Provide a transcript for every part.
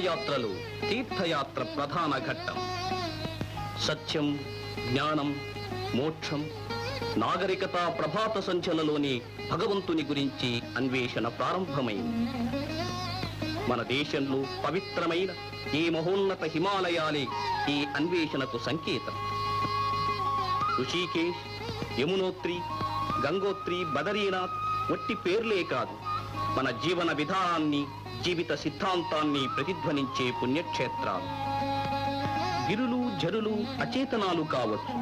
తీర్థయాత్రలు తీర్థయాత్ర ప్రధాన ఘట్టం. సత్యం జ్ఞానం మోక్షం నాగరికత ప్రభాత సంచలలోని భగవంతుని గురించి అన్వేషణ ప్రారంభమైంది. మన దేశంలో పవిత్రమైన ఈ మహోన్నత హిమాలయాలే ఈ అన్వేషణకు సంకేతం. ఋషికేశ్ యమునోత్రి గంగోత్రి బదరీనాథ్ వట్టి పేర్లే కాదు. మన జీవన విధానాన్ని జీవిత సిద్ధాంతాన్ని ప్రతిధ్వనించే పుణ్యక్షేత్రాలు. గిరులు జరులు అచేతనాలు కావచ్చు.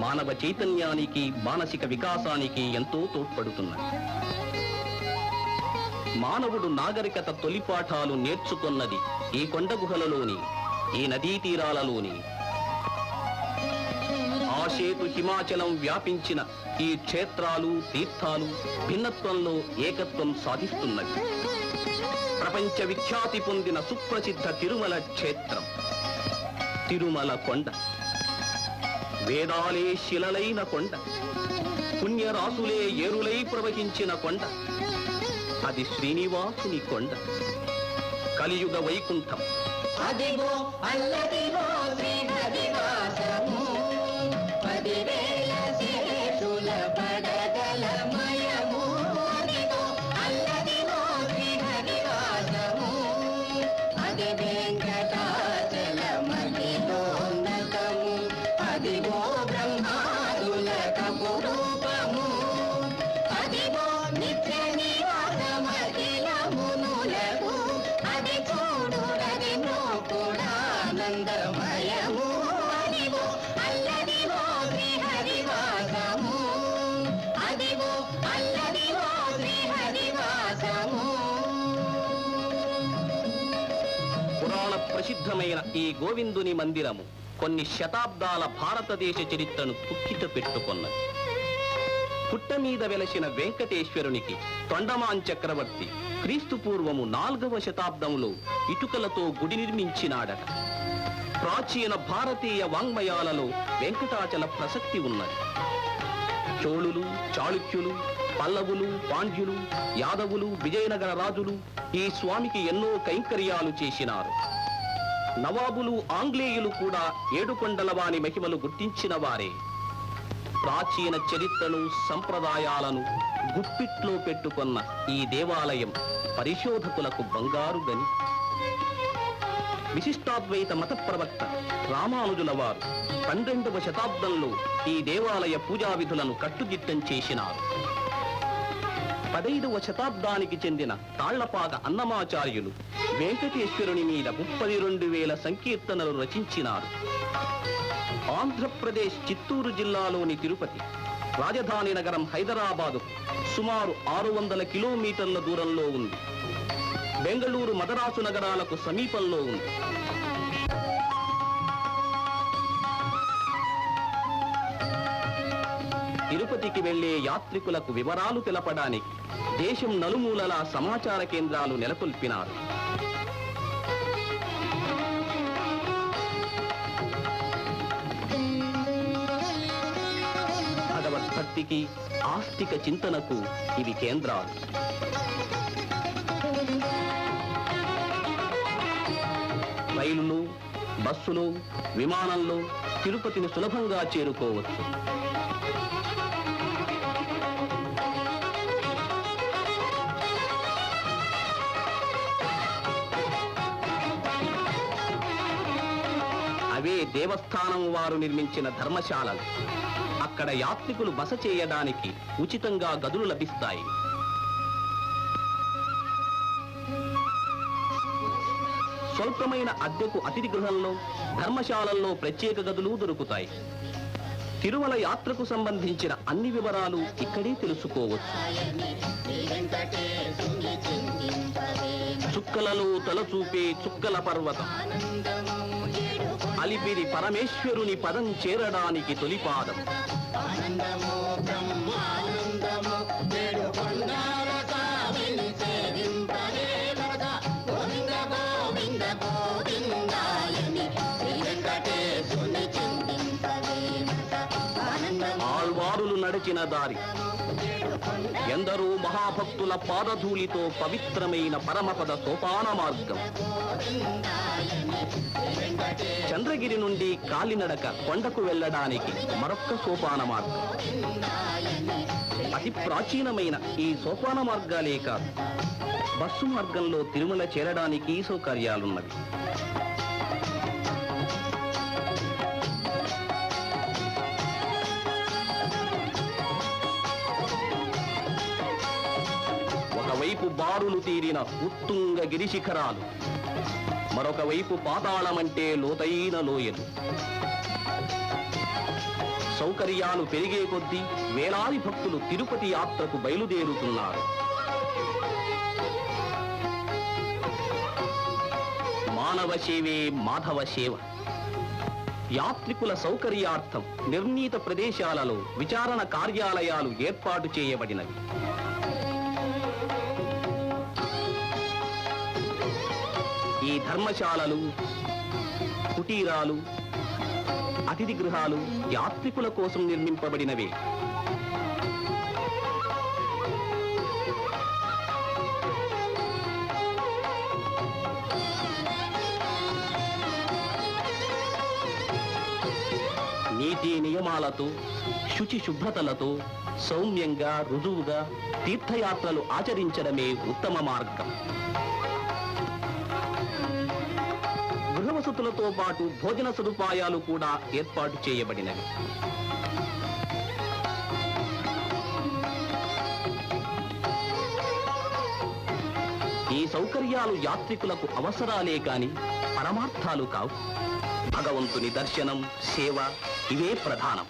మానవ చైతన్యానికి మానసిక వికాసానికి ఎంతో తోడ్పడుతున్నాయి మానవుడు నాగరికత తొలిపాఠాలు నేర్చుకున్నది ఈ కొండ గుహలలోని ఈ నదీ తీరాలలోని సేతు హిమాచలం వ్యాపించిన ఈ క్షేత్రాలు తీర్థాలు భిన్నత్వంలో ఏకత్వం సాధిస్తున్నవి. ప్రపంచ విఖ్యాతి పొందిన సుప్రసిద్ధ తిరుమల క్షేత్రం తిరుమల కొండ వేదాలే శిలలైన కొండ పుణ్యరాసులే ఏరులై ప్రవహించిన కొండ అది శ్రీనివాసుని కొండ. కలియుగ వైకుంఠం. అదిగో అల్లదిగో అది ప్రసిద్ధమైన ఈ గోవిందుని మందిరము కొన్ని శతాబ్దాల భారతదేశ చరిత్రను తుక్కిట పెట్టుకున్నది. పుట్ట మీద వెలసిన వెంకటేశ్వరునికి తొండమాన్ చక్రవర్తి క్రీస్తు పూర్వము నాలుగవ శతాబ్దంలో ఇటుకలతో గుడి నిర్మించినాడట. ప్రాచీన భారతీయ వాంగ్మయాలలో వెంకటాచల ప్రసక్తి ఉన్నది. చోళులు చాళుక్యులు పల్లవులు పాండ్యులు యాదవులు విజయనగర రాజులు ఈ స్వామికి ఎన్నో కైంకర్యాలు చేసినారు. నవాబులు ఆంగ్లేయులు కూడా ఏడుకొండల వాని మహిమలు గుర్తించిన వారే. ప్రాచీన చరిత్రను సంప్రదాయాలను గుప్పిట్లో పెట్టుకున్న ఈ దేవాలయం పరిశోధకులకు బంగారు గని. విశిష్టాద్వైత మత ప్రవక్త రామానుజుల వారు పన్నెండవ శతాబ్దంలో ఈ దేవాలయ పూజా విధులను కట్టుదిట్టం చేసినారు. పదైదవ శతాబ్దానికి చెందిన తాళ్ళపాక అన్నమాచార్యులు వెంకటేశ్వరుని మీద ముప్పై రెండు వేల సంకీర్తనలు రచించినారు. ఆంధ్రప్రదేశ్ చిత్తూరు జిల్లాలోని తిరుపతి రాజధాని నగరం హైదరాబాదు సుమారు ఆరు వందల కిలోమీటర్ల దూరంలో ఉంది. బెంగళూరు మదరాసు నగరాలకు సమీపంలో ఉంది. తిరుపతికి వెళ్ళే యాత్రికులకు వివరాలు తెలపడానికి దేశం నలుమూలలా సమాచార కేంద్రాలు నెలకొల్పినారు. భగవద్భక్తికి ఆస్తిక చింతనకు ఇవి కేంద్రాలు. రైలులో బస్సులు విమానంలో తిరుపతిని సులభంగా చేరుకోవచ్చు. అవే దేవస్థానం వారు నిర్మించిన ధర్మశాలలు. అక్కడ యాత్రికులు బస చేయడానికి ఉచితంగా గదులు లభిస్తాయి. స్వల్పమైన అద్దెకు అతిథి గృహంలో ధర్మశాలల్లో ప్రత్యేక గదులు దొరుకుతాయి. తిరుమల యాత్రకు సంబంధించిన అన్ని వివరాలు ఇక్కడే తెలుసుకోవచ్చు. చుక్కలలో తలచూపే చుక్కల పర్వతం. అలిపిరి పరమేశ్వరుని పదం చేరడానికి తొలిపాదం. ఆల్వారులు నడిచిన దారి. ఎందరో మహాభక్తుల పాదధూళితో పవిత్రమైన పరమపద సోపాన మార్గం. చంద్రగిరి నుండి కాలినడక కొండకు వెళ్ళడానికి మరొక్క సోపాన మార్గం. అతి ప్రాచీనమైన ఈ సోపాన మార్గాలే కాదు. బస్సు మార్గంలో తిరుమల చేరడానికి సౌకర్యాలున్నవి. ఒకవైపు తీరిన ఉత్తుంగ గిరిశిఖరాలు. మరొక వైపు పాతాళమంటే లోతైన లోయలు. సౌకర్యాలు పెరిగే కొద్దీ వేలాది భక్తులు తిరుపతి యాత్రకు బయలుదేరుతున్నారు. మానవ సేవే మాధవ సేవ. యాత్రికుల సౌకర్యార్థం నిర్ణీత ప్రదేశాలలో విచారణ కార్యాలయాలు ఏర్పాటు చేయబడినవి. ధర్మశాలలు కుటీరాలు అతిథి గృహాలు యాత్రికుల కోసం నిర్మింపబడినవే. నీతి నియమాలతో శుచి శుభ్రతలతో సౌమ్యంగా రుజువుగా తీర్థయాత్రలు ఆచరించడమే ఉత్తమ మార్గం. వసతులతో పాటు భోజన సదుపాయాలు కూడా ఏర్పాటు చేయబడినవి. ఈ సౌకర్యాలు యాత్రికులకు అవసరాలే కాని పరమార్థాలు కావు. భగవంతుని దర్శనం సేవ ఇవే ప్రధానం.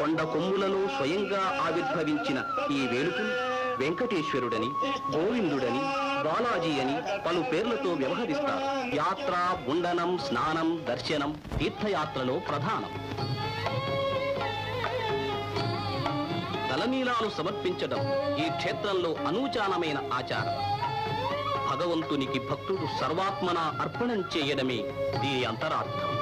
కొండ కొమ్ములలో స్వయంగా ఆవిర్భవించిన ఈ వేడుకను వెంకటేశ్వరుడని గోవిందుడని బాలాజీ అని పలు పేర్లతో వ్యవహరిస్తారు. యాత్ర ఉండనం స్నానం దర్శనం తీర్థయాత్రలో ప్రధానం. తలనీలాలు సమర్పించడం ఈ క్షేత్రంలో అనూచానమైన ఆచారం. భగవంతునికి భక్తుడు సర్వాత్మన అర్పణం చేయడమే దీని అంతరార్థం.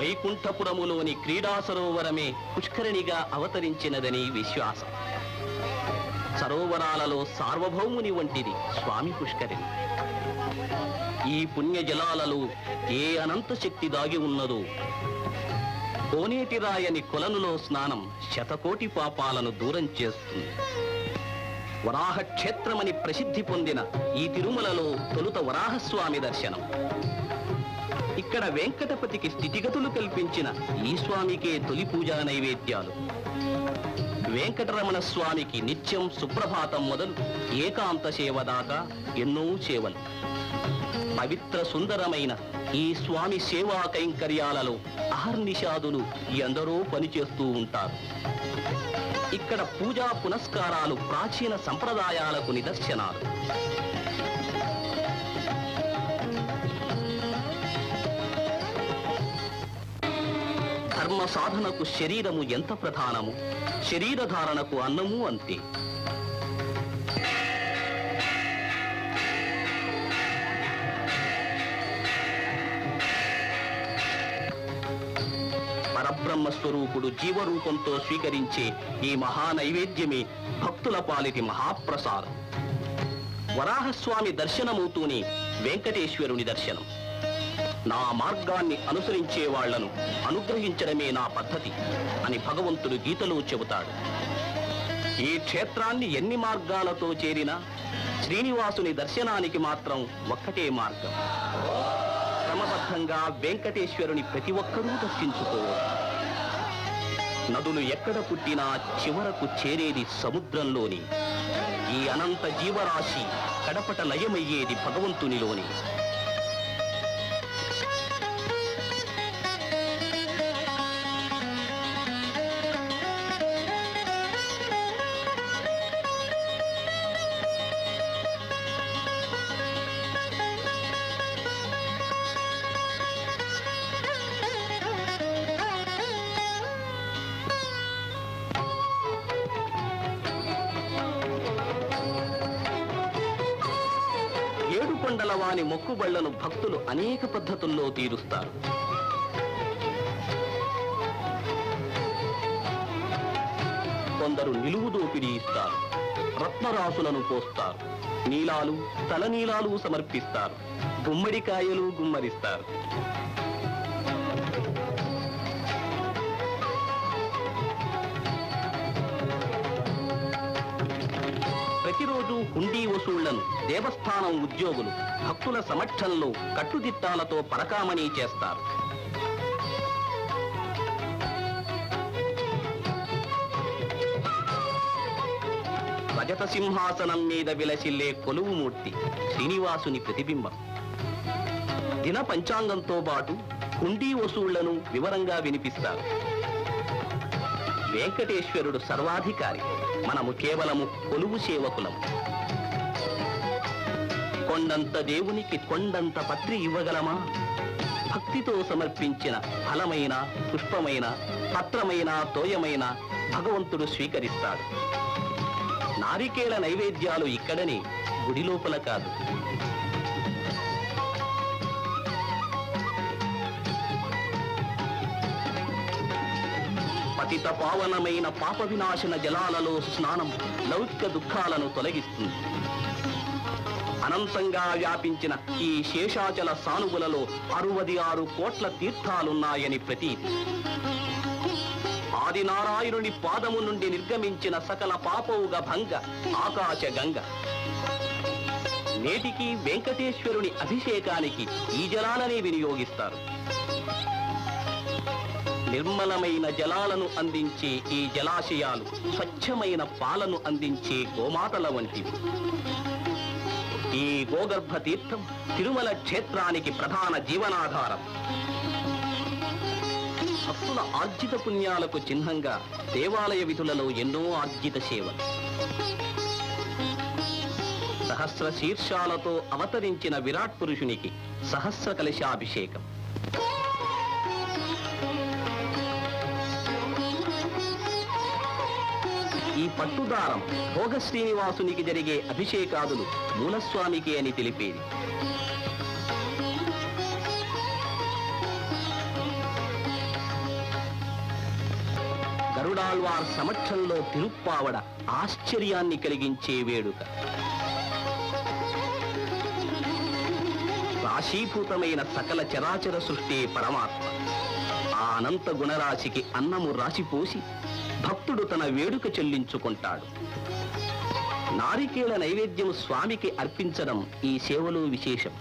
వైకుంఠపురములోని క్రీడా సరోవరమే పుష్కరిణిగా అవతరించినదని విశ్వాసం. సరోవరాలలో సార్వభౌముని వంటిది స్వామి పుష్కరిణి. ఈ పుణ్య జలాలలో ఏ అనంత శక్తి దాగి ఉన్నదో కోనేటి రాయని కొలనులో స్నానం శతకోటి పాపాలను దూరం చేస్తుంది. వరాహ క్షేత్రమని ప్రసిద్ధి పొందిన ఈ తిరుమలలో తొలుత వరాహస్వామి దర్శనం. ఇక్కడ వెంకటపతికి స్థితిగతులు కల్పించిన ఈ స్వామికే తొలి పూజా నైవేద్యాలు. వెంకటరమణ స్వామికి నిత్యం సుప్రభాతం మొదలు ఏకాంత సేవ దాకా ఎన్నో సేవలు. పవిత్ర సుందరమైన ఈ స్వామి సేవా కైంకర్యాలలో అహర్నిషాదులు ఎందరో పనిచేస్తూ ఉంటారు. ఇక్కడ పూజా పునస్కారాలు ప్రాచీన సంప్రదాయాలకు నిదర్శనాలు. ధర్మ సాధనకు శరీరము ఎంత ప్రధానము? శరీర ధారణకు అన్నము అంతే. పరబ్రహ్మ స్వరూపుడు జీవరూపంతో స్వీకరించే ఈ మహా నైవేద్యమే భక్తుల పాలిటి మహాప్రసాదం. వరాహస్వామి దర్శనమవుతూనే వెంకటేశ్వరుని దర్శనం. నా మార్గాన్ని అనుసరించే వాళ్ళను అనుగ్రహించడమే నా పద్ధతి అని భగవంతుడు గీతలో చెబుతాడు. ఈ క్షేత్రాన్ని ఎన్ని మార్గాలతో చేరినా శ్రీనివాసుని దర్శనానికి మాత్రం ఒక్కటే మార్గం. క్రమబద్ధంగా వెంకటేశ్వరుని ప్రతి ఒక్కరూ దర్శించుకోవాలి నదులు ఎక్కడ పుట్టినా చివరకు చేరేది సముద్రంలోని ఈ అనంత జీవరాశి కడపట లయమయ్యేది భగవంతునిలోని. ఏడు వాని మొక్కుబళ్ళను భక్తులు అనేక పద్ధతుల్లో తీరుస్తారు. కొందరు నిలువు దోపిడీ ఇస్తారు. రత్నరాసులను పోస్తారు. నీలాలు తలనీలాలు సమర్పిస్తారు. గుమ్మడికాయలు గుమ్మరిస్తారు. ప్రతిరోజు హుండీ వసూళ్ళను దేవస్థానం ఉద్యోగులు భక్తుల సమక్షంలో కట్టుదిట్టాలతో పరకామణి చేస్తారు. రజత సింహాసనం మీద విలసిల్లే కొలువుమూర్తి శ్రీనివాసుని ప్రతిబింబం. దిన పంచాంగంతో పాటు హుండీ వసూళ్ళను వివరంగా వినిపిస్తారు. వెంకటేశ్వరుడు సర్వాధికారి. మనము కేవలము కొలువు సేవకులం. కొండంత దేవునికి కొండంత పత్రి ఇవ్వగలమా? భక్తితో సమర్పించిన ఫలమైన పుష్పమైన పత్రమైన తోయమైన భగవంతుడు స్వీకరిస్తాడు. నారికేళ నైవేద్యాలు ఇక్కడనే గుడి లోపల కాదు. పతిత పావనమైన పాప వినాశన జలాలలో స్నానం లౌకిక దుఃఖాలను తొలగిస్తుంది. అనంతంగా వ్యాపించిన ఈ శేషాచల సానువులలో అరవది ఆరు కోట్ల తీర్థాలున్నాయని ప్రతీతి. ఆదినారాయణుని పాదము నుండి నిర్గమించిన సకల పాపౌగ భంగ ఆకాశ గంగ. నేటికి వెంకటేశ్వరుని అభిషేకానికి ఈ జలాలనే వినియోగిస్తారు. నిర్మలమైన జలాలను అందించే ఈ జలాశయాలు స్వచ్ఛమైన పాలను అందించే గోమాతల వంటివి. ఈ గోగర్భ తీర్థం తిరుమల క్షేత్రానికి ప్రధాన జీవనాధారం. భక్తుల ఆర్జిత పుణ్యాలకు చిహ్నంగా దేవాలయ విధులలో ఎన్నో ఆర్జిత సేవలు. సహస్ర శీర్షాలతో అవతరించిన విరాట్ పురుషునికి సహస్ర కలశాభిషేకం. ఈ పట్టుదారం భోగ శ్రీనివాసునికి జరిగే అభిషేకాదులు మూలస్వామికి అని తెలిపేది. గరుడాల్వార్ సమక్షంలో తిరుప్పావడ ఆశ్చర్యాన్ని కలిగించే వేడుక. రాశీభూతమైన సకల చరాచర సృష్టి పరమాత్మ. ఆ అనంత గుణరాశికి అన్నము రాసిపోసి భక్తుడు తన వేడుక చెల్లించుకుంటాడు. నారికేళ నైవేద్యం స్వామికి అర్పించడం ఈ సేవలో విశేషం.